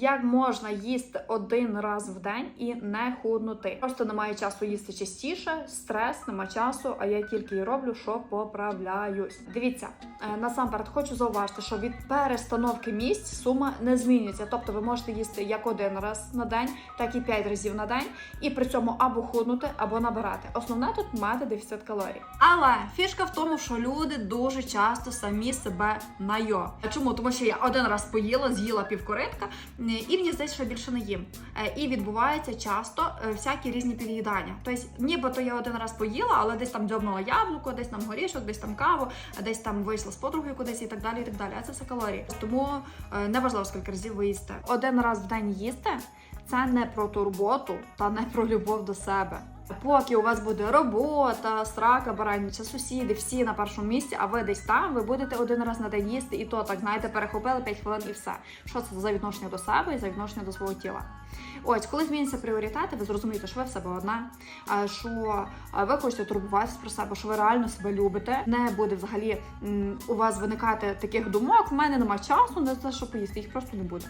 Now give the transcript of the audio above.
Як можна їсти один раз в день і не худнути? Просто немає часу їсти частіше, стрес, нема часу, а я тільки і роблю, що поправляюсь. Дивіться, е, насамперед хочу зауважити, що від перестановки місць сума не змінюється. Тобто ви можете їсти як один раз на день, так і п'ять разів на день, і при цьому або худнути, або набирати. Основне тут мати дефіцит калорій. Але фішка в тому, що люди дуже часто самі себе найо. Чому? Тому що я один раз поїла, з'їла півкоритка, і мені здається, що більше не їм. Е, І відбувається часто е, всякі різні під'їдання. Тобто, нібито я один раз поїла, але десь там дзьобнула яблуко, десь там горішок, десь там каву, десь там вийшла з подругою кудись і так далі. І так далі. А це все калорії. Тому не неважливо, скільки разів ви їсте. Один раз в день їсти це не про турботу та не про любов до себе. Поки у вас буде робота, срака, баранниця, сусіди, всі на першому місці, а ви десь там, ви будете один раз на день їсти, і то так знаєте, перехопили 5 хвилин і все. Що це за відношення до себе і за відношення до свого тіла? Ось, коли зміняться пріоритети, ви зрозумієте, що ви в себе одна, що ви хочете турбуватися про себе, що ви реально себе любите. Не буде взагалі у вас виникати таких думок. В мене немає часу на те, що поїсти. Їх просто не буде.